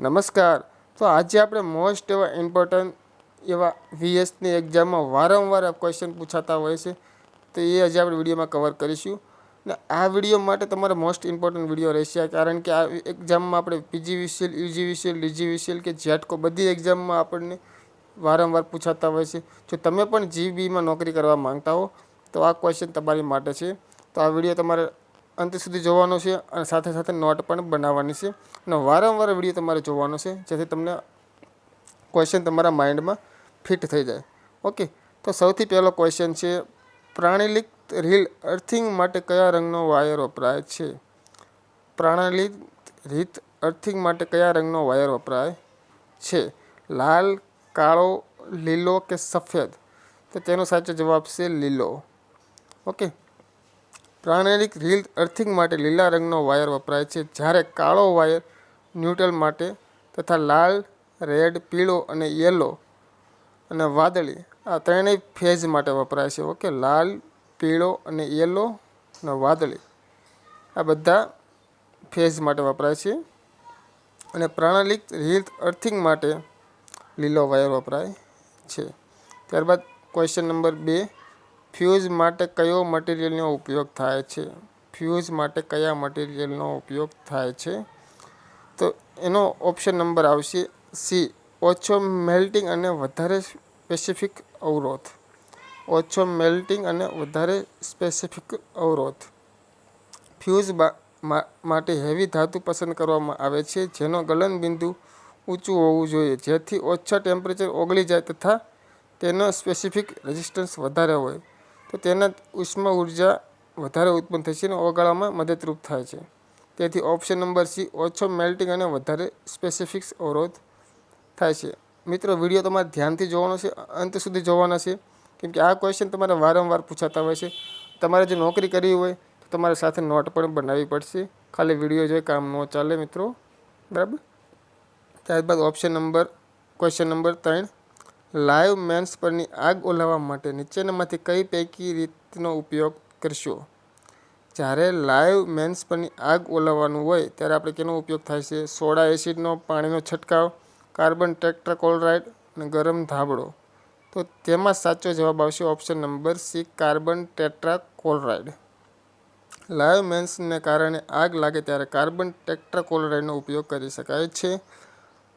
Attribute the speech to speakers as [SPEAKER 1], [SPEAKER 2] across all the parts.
[SPEAKER 1] નમસ્કાર. તો આજે આપણે મોસ્ટ એવા ઇમ્પોર્ટન્ટ એવા વીએસની એક્ઝામમાં વારંવાર ક્વેશ્ચન પૂછાતા હોય છે. તો એ આજે આપણે વિડીયોમાં કવર કરીશું. ને આ વીડિયો માટે તમારે મોસ્ટ ઇમ્પોર્ટન્ટ વીડિયો રહેશે કારણ કે આ એક્ઝામમાં આપણે પીજી વિશિયલ યુજી વિશિયલ ડીજી વિશિયલ કે જેટકો બધી એક્ઝામમાં આપણને વારંવાર પૂછાતા હોય છે. જો તમે પણ જીબીમાં નોકરી કરવા માંગતા હો, તો આ ક્વેશ્ચન તમારી માટે છે. તો આ વીડિયો તમારે અંત સુધી જોવાનો છે અને સાથે સાથે નોટ પણ બનાવવાની છે. અને વારંવાર વીડિયો તમારે જોવાનો છે, જેથી તમને ક્વેશ્ચન તમારા માઇન્ડમાં ફિટ થઈ જાય. ઓકે તો સૌથી પહેલો ક્વેશ્ચન છે પ્રાણીલિક રીલ અર્થિંગ માટે કયા રંગનો વાયર વપરાય છે? પ્રાણીલિક રીત અર્થિંગ માટે કયા રંગનો વાયર વપરાય છે? લાલ, કાળો, લીલો કે સફેદ? તો તેનો સાચો જવાબ છે લીલો. ઓકે પ્રાણીલિક રીલ અર્થિંગ માટે લીલા રંગનો વાયર વપરાય છે, જ્યારે કાળો વાયર ન્યુટ્રલ માટે તથા લાલ, રેડ, પીળો અને યલો અને વાદળી આ ત્રણેય ફેઝ માટે વપરાય છે. ઓકે, લાલ, પીળો અને યલો અને વાદળી આ બધા ફેઝ માટે વપરાય છે અને પ્રણાલિક રીલ અર્થિંગ માટે લીલો વાયર વપરાય છે. ત્યારબાદ ક્વેશ્ચન નંબર બે ફ્યુઝ માટે કયો મટીરિયલનો ઉપયોગ થાય છે? ફ્યુઝ માટે કયા મટીરિયલનો ઉપયોગ થાય છે? તો એનો ઓપ્શન નંબર આવશે સી, ઓછો મેલ્ટિંગ અને વધારે સ્પેસિફિક અવરોધ. ઓછો મેલ્ટિંગ અને વધારે સ્પેસિફિક અવરોધ. ફ્યુઝ માટે હેવી ધાતુ પસંદ કરવામાં આવે છે, જેનો ગલનબિંદુ ઊંચું હોવું જોઈએ, જેથી ઓછા ટેમ્પરેચર ઓગળી જાય તથા તેનો સ્પેસિફિક રેઝિસ્ટન્સ વધારે હોય. તો તેના ઉષ્મા ઊર્જા વધારે ઉત્પન્ન થશે અને ઓગાળવામાં મદદરૂપ થાય છે. તેથી ઓપ્શન નંબર સી, ઓછો મેલ્ટિંગ અને વધારે સ્પેસિફિક્સ અવરોધ થાય છે. મિત્રો, વીડિયો તમારે ધ્યાનથી જોવાનો છે, અંત સુધી જોવાના છે. કેમ કે આ ક્વેશ્ચન તમારે વારંવાર પૂછાતા હોય છે. તમારે જો નોકરી કરવી હોય, તો તમારે સાથે નોટ પણ બનાવવી પડશે. ખાલી વીડિયો જોઈ કામ ન ચાલે મિત્રો. બરાબર? ત્યારબાદ ઓપ્શન નંબર ક્વેશ્ચન નંબર ત્રણ. લાઈવ મેન્સ પરની આગ ઓલાવવા માટે નીચેનામાંથી કઈ પૈકી રીતનો ઉપયોગ કરશો? જ્યારે લાઈવ મેન્સ પરની આગ ઓલાવવાનું હોય, ત્યારે આપણે કેનો ઉપયોગ થાય છે? સોડા એસિડનો, પાણીનો છંટકાવ, કાર્બન ટેટ્રાકોલરાઇડ અને ગરમ ધાબળો. તો તેમાં સાચો જવાબ આવશે option number C, carbon tetrachloride. Live મેન્સને કારણે આગ લાગે ત્યારે કાર્બન ટેટ્રાકોલરાઇડનો ઉપયોગ કરી શકાય છે.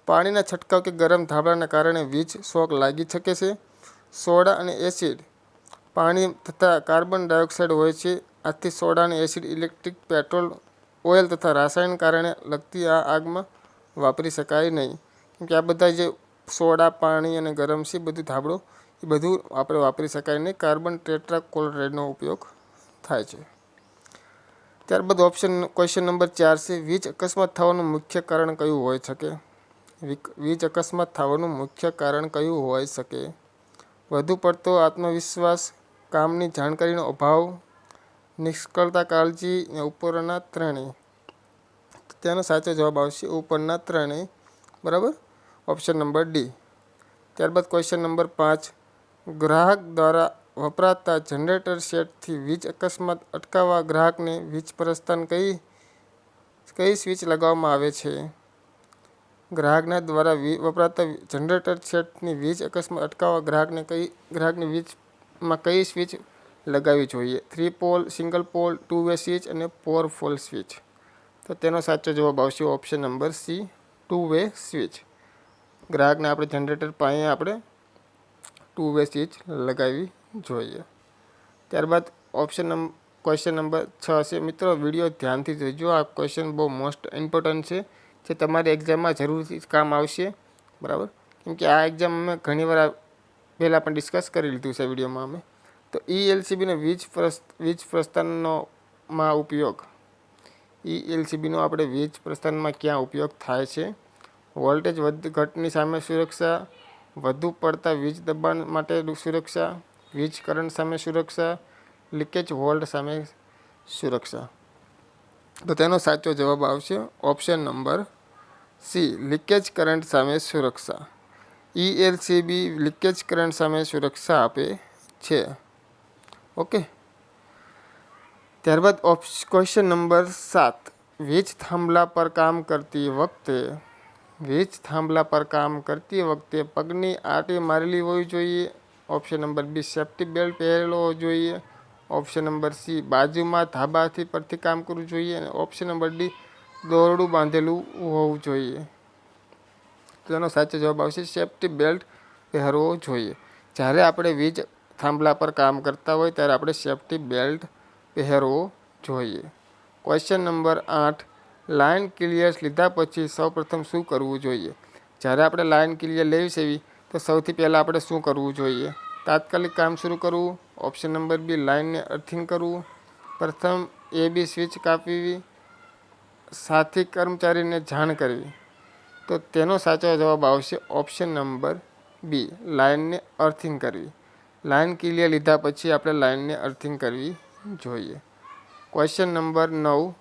[SPEAKER 1] પાણીના છંટકાવ કે ગરમ ધાબળાના કારણે વીજ શોક લાગી શકે છે. સોડા અને એસિડ પાણી તથા કાર્બન ડાયોક્સાઇડ હોય છે. આથી સોડા અને એસિડ ઇલેક્ટ્રિક પેટ્રોલ, ઓઇલ તથા રાસાયણ કારણે લગતી આ આગમાં વાપરી શકાય નહીં. કેમ કે આ બધા જે સોડા, પાણી અને ગરમ છે, બધું ધાબળો, એ બધું આપણે વાપરી શકાય નહીં. કાર્બન ટેટ્રાકોલરેડનો ઉપયોગ થાય છે. ત્યારબાદ ઓપ્શન, ક્વેશ્ચન નંબર ચાર છે, વીજ અકસ્માત થવાનું મુખ્ય કારણ કયું હોઈ શકે? વીજ અકસ્માત થવાનું મુખ્ય કારણ કયું હોઈ શકે? વધુ પડતો આત્મવિશ્વાસ, કામની જાણકારીનો અભાવ, નિષ્ફળતા કાળજી ઉપરના ત્રણેય. તેનો સાચો જવાબ આવશે ઉપરના ત્રણેય, બરાબર? Option number D. ત્યારબાદ ક્વેશ્ચન નંબર પાંચ. ગ્રાહક દ્વારા વપરાતા જનરેટર સેટથી વીજ અકસ્માત અટકાવવા ગ્રાહકને વીજ પ્રસ્થાન કઈ કઈ સ્વિચ લગાવવામાં આવે છે? ગ્રાહકના દ્વારા વપરાતા જનરેટર સેટની વીજ અકસ્માત અટકાવવા ગ્રાહકને કઈ, ગ્રાહકની વીજમાં કઈ સ્વિચ લગાવવી જોઈએ? Three pole, single pole, two way switch અને ફોર પોલ સ્વિચ. તો તેનો સાચો જવાબ આવશે option number C, two way switch. ગ્રાહકને આપણે જનરેટર પાસે આપણે ટુ વે સ્વિચ લગાવવી જોઈએ. ત્યારબાદ ઓપ્શન નંબર ક્વેશ્ચન નંબર છ છે મિત્રો, વીડિયો ધ્યાનથી જોજો. આ ક્વેશ્ચન બહુ મોસ્ટ ઇમ્પોર્ટન્ટ છે. જે તમારી એક્ઝામમાં જરૂરથી કામ આવશે. બરાબર? કેમ કે આ એક્ઝામ અમે ઘણીવાર પહેલાં પણ ડિસ્કસ કરી લીધું છે વિડીયોમાં અમે. તો ઈ એલસીબીનો વીજ વીજ પ્રસ્થાનનો માં ઉપયોગ ઈ એલસીબીનો આપણે વીજ પ્રસ્થાનમાં ક્યાં ઉપયોગ થાય છે? વોલ્ટેજ વધ, ઘટની સામે સુરક્ષા, વધુ પડતા વીજ દબાણ માટે સુરક્ષા, વીજ કરંટ સામે સુરક્ષા, લીકેજ વોલ્ટ સામે સુરક્ષા. તો તેનો સાચો જવાબ આવશે option number C leakage current સામે સુરક્ષા ઈએલસીબી લીકેજ કરંટ સામે સુરક્ષા આપે છે ઓકે ત્યારબાદ ઓપ્શ ક્વેશ્ચન નંબર સાત વીજ થાંભલા પર કામ કરતી વખતે વીજ થાંભલા પર કામ કરતી વખતે પગની આટી મારેલી હોવી જોઈએ option number B safety belt પહેરેલો હોવો જોઈએ ઓપ્શન નંબર સી બાજુમાં ધાબાથી પરથી કામ કરવું જોઈએ। અને ઓપ્શન નંબર ડી દોરડું બાંધેલું હોવું જોઈએ. તેનો સાચો જવાબ આવશે સેફ્ટી બેલ્ટ પહેરવો જોઈએ. જ્યારે આપણે વીજ થાંભલા પર કામ કરતા હોય, ત્યારે આપણે સેફ્ટી બેલ્ટ પહેરવો જોઈએ. ક્વેશ્ચન નંબર આઠ. લાઇન ક્લિયર્સ લીધા પછી સૌપ્રથમ શું કરવું જોઈએ? જ્યારે આપણે લાઇન ક્લિયર લેવી સેવી તો સૌથી પહેલાં આપણે શું કરવું જોઈએ? તાત્કાલિક કામ શરૂ કરવું. ઓપ્શન નંબર બી લાઇનને અર્થિંગ કરવું. પ્રથમ એ બી સ્વિચ કાપવી. સાથી કર્મચારીને જાણ કરવી. તો તેનો સાચો જવાબ આવશે ઓપ્શન નંબર બી લાઇનને અર્થિંગ કરવી. લાઇન ક્લિયર લીધા પછી આપણે લાઇનને અર્થિંગ કરવી જોઈએ. ક્વેશ્ચન નંબર નવ,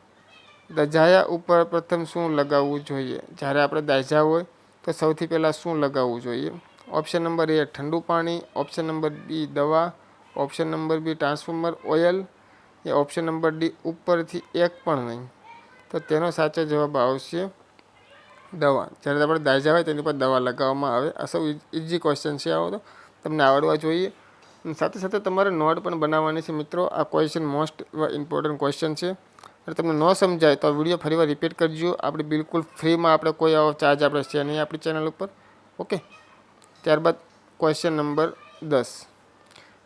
[SPEAKER 1] દજાયા ઉપર પ્રથમ શું લગાવવું જોઈએ? જ્યારે આપણે દાઝા હોય, તો સૌથી પહેલાં શું લગાવવું જોઈએ? ઓપ્શન નંબર એ ઠંડુ પાણી. ઓપ્શન નંબર બી દવા. Option number B transformer oil એ ઓપ્શન નંબર ડી ઉપરથી એક પણ નહીં. તો તેનો સાચો જવાબ આવશે દવા. જ્યારે આપણે દાજા હોય તેની પર દવા લગાવવામાં આવે. આ સૌ ઇઝી ક્વેશ્ચન છે આવો તો. તમને આવડવા જોઈએ. સાથે સાથે તમારે નોટ પણ બનાવવાની છે મિત્રો. આ ક્વેશ્ચન મોસ્ટ ઇમ્પોર્ટન્ટ ક્વેશ્ચન છે. અને તમને ન સમજાય તો વીડિયો ફરીવાર રિપીટ કરજો. આપણે બિલકુલ ફ્રીમાં આપણે કોઈ આવો ચાર્જ આપણે છે નહીં આપણી ચેનલ ઉપર. ઓકે ત્યારબાદ ક્વેશ્ચન નંબર દસ.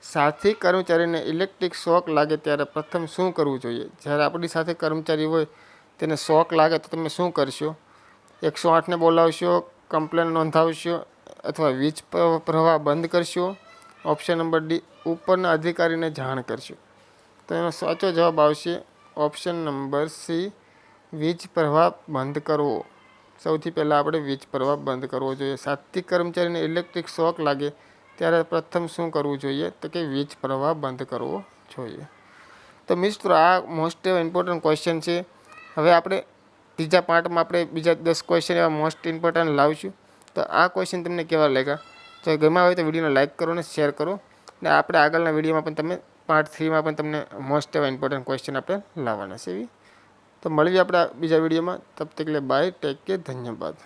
[SPEAKER 1] સાથી કર્મચારીને ઇલેક્ટ્રિક શોક લાગે ત્યારે પ્રથમ શું કરવું જોઈએ? જ્યારે આપણી સાથે કર્મચારી હોય તેને શોક લાગે તો તમે શું કરશો? એકસો આઠને બોલાવશો કમ્પ્લેન નોંધાવશો અથવા વીજ પ્રવાહ બંધ કરશો ઓપ્શન નંબર ડી ઉપરના અધિકારીને જાણ કરશો. તો એનો સાચો જવાબ આવશે ઓપ્શન નંબર સી વીજ પ્રવાહ બંધ કરવો. સૌથી પહેલાં આપણે વીજ પ્રવાહ બંધ કરવો જોઈએ. સાત્વિક કર્મચારીને ઇલેક્ટ્રિક શોક લાગે ત્યારે પ્રથમ શું કરવું જોઈએ? તો કે વીજ પ્રવાહ બંધ કરવો જોઈએ. તો મિત્રો, આ મોસ્ટ ઇમ્પોર્ટન્ટ ક્વેશ્ચન છે. હવે આપણે ત્રીજા પાર્ટમાં આપણે બીજા દસ ક્વેશ્ચન એવા મોસ્ટ ઇમ્પોર્ટન્ટ લાવશું. તો આ ક્વેશ્ચન તમને કેવા લાગ્યા? જો ગમ્યા હોય તો વિડીયોને લાઇક કરો અને શેર કરો. ને આપણે આગળના વિડીયોમાં પણ તમે પાર્ટ થ્રીમાં પણ તમને મોસ્ટ એવા ઇમ્પોર્ટન્ટ ક્વેશ્ચન આપણે લાવવાના છે એવી. તો મળીએ આપણે બીજા વિડીયોમાં. તબ તકલે બાય ટેક કે ધન્યવાદ.